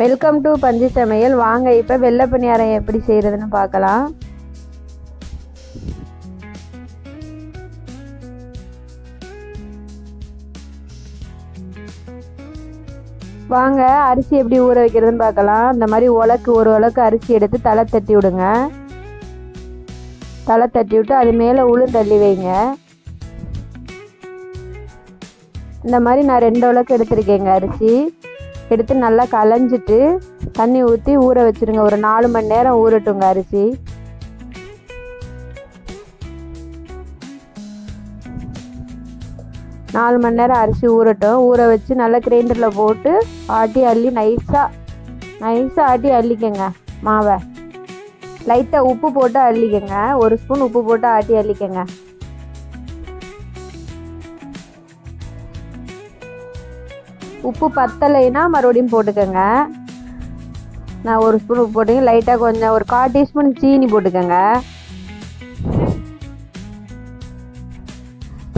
Welcome to பஞ்சு சமையல் வாங்க இப்போ வெள்ளை பணியாரம் எப்படி செய்கிறதுன்னு பார்க்கலாம். வாங்க அரிசி எப்படி ஊற வைக்கிறதுன்னு பார்க்கலாம். இந்த மாதிரி உலக்கு ஒரு உலக்கு அரிசி எடுத்து தலை தட்டி விடுங்க. தலை தட்டி விட்டு அது மேலே உளுந்து தள்ளி வைங்க. இந்த மாதிரி நான் ரெண்டு உலக்கு எடுத்திருக்கேங்க அரிசி. எடுத்து நல்லா களைஞ்சிட்டு தண்ணி ஊற்றி ஊற வச்சுருங்க. ஒரு நாலு மணி நேரம் ஊறட்டுங்க அரிசி. நாலு மணி நேரம் அரிசி ஊறட்டும். ஊற வச்சு நல்லா கிரைண்டரில் போட்டு ஆட்டி அள்ளி நைஸாக நைஸாக ஆட்டி அள்ளிக்கங்க மாவை. லைட்டாக உப்பு போட்டு அள்ளிக்கங்க. ஒரு ஸ்பூன் உப்பு போட்டு ஆட்டி அள்ளிக்கங்க. உப்பு பத்தலைன்னா மறுபடியும் போட்டுக்கோங்க. நான் ஒரு ஸ்பூன் உப்பு போட்டுங்க லைட்டாக கொஞ்சம் ஒரு கால் டீஸ்பூன் சீனி போட்டுக்கோங்க.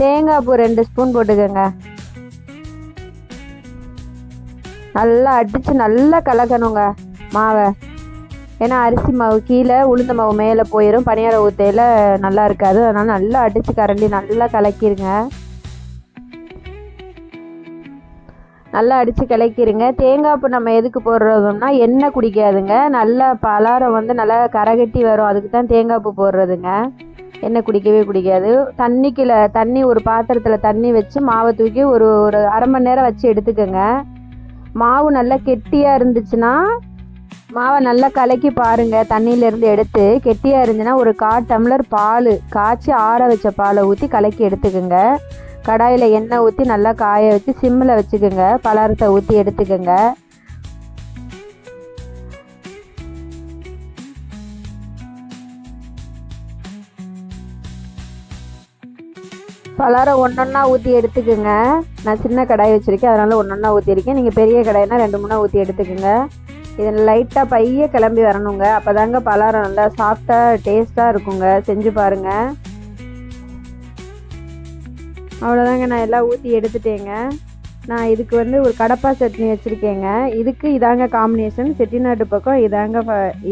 தேங்காய் பூ ரெண்டு ஸ்பூன் போட்டுக்கோங்க. நல்லா அடித்து நல்லா கலக்கணுங்க மாவை. ஏன்னா அரிசி மாவு கீழே உளுந்த மாவு மேலே போயிடும் பனியார ஊத்தையில் நல்லா இருக்காது. அதனால் நல்லா அடித்து கரண்டி நல்லா கலக்கிடுங்க நல்லா அடித்து கிளக்கிடுங்க தேங்காய் பூ நம்ம எதுக்கு போடுறதுன்னா எண்ணெய் குடிக்காதுங்க. நல்லா பலாரம் வந்து நல்லா கரகட்டி வரும். அதுக்கு தான் தேங்காய் பூ போடுறதுங்க. எண்ணெய் குடிக்கவே குடிக்காது. தண்ணிக்குள்ள தண்ணி ஒரு பாத்திரத்தில் தண்ணி வச்சு மாவை தூக்கி ஒரு ஒரு அரை மணி நேரம் வச்சு எடுத்துக்கோங்க. மாவு நல்லா கெட்டியாக இருந்துச்சுன்னா மாவை நல்லா கலக்கி பாருங்கள் தண்ணியிலேருந்து எடுத்து கெட்டியாக இருந்துச்சுன்னா ஒரு கா டம்ளர் பால் காய்ச்சி ஆற வச்ச பாலை ஊற்றி கலக்கி எடுத்துக்கோங்க. கடாயில் எண்ணெய் ஊற்றி நல்லா காய வச்சு சிம்மில் வச்சுக்கோங்க. பலாரத்தை ஊற்றி எடுத்துக்கோங்க. பலாரம் ஒன்றொன்னா ஊற்றி எடுத்துக்கோங்க. நான் சின்ன கடாய் வச்சுருக்கேன். அதனால் ஒன்றொன்னா ஊற்றிருக்கேன் நீங்கள் பெரிய கடாய்னா ரெண்டு மூணாக ஊற்றி எடுத்துக்கோங்க. இது லைட்டாக பைய கிளம்பி வரணுங்க. அப்போ தாங்க பலாரம் நல்லா சாஃப்டாக டேஸ்ட்டாக இருக்குங்க. செஞ்சு பாருங்கள் அவ்வளோதாங்க நான் எல்லாம் ஊற்றி எடுத்துட்டேங்க. நான் இதுக்கு வந்து ஒரு கடப்பா சட்னி வச்சுருக்கேங்க. இதுக்கு இதாங்க காம்பினேஷன் செட்டிநாட்டு பக்கம் இதாங்க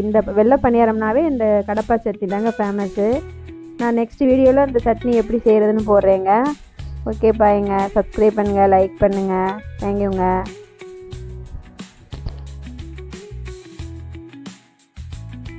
இந்த வெள்ளை பணியாரம்னாவே இந்த கடப்பா சட்னி தாங்க ஃபேமஸ்ஸு நான் நெக்ஸ்ட் வீடியோவில் இந்த சட்னி எப்படி செய்கிறதுன்னு போடுறேங்க. ஓகே பாய்ங்க சப்ஸ்கிரைப் பண்ணுங்கள் லைக் பண்ணுங்கள் தேங்க்யூங்க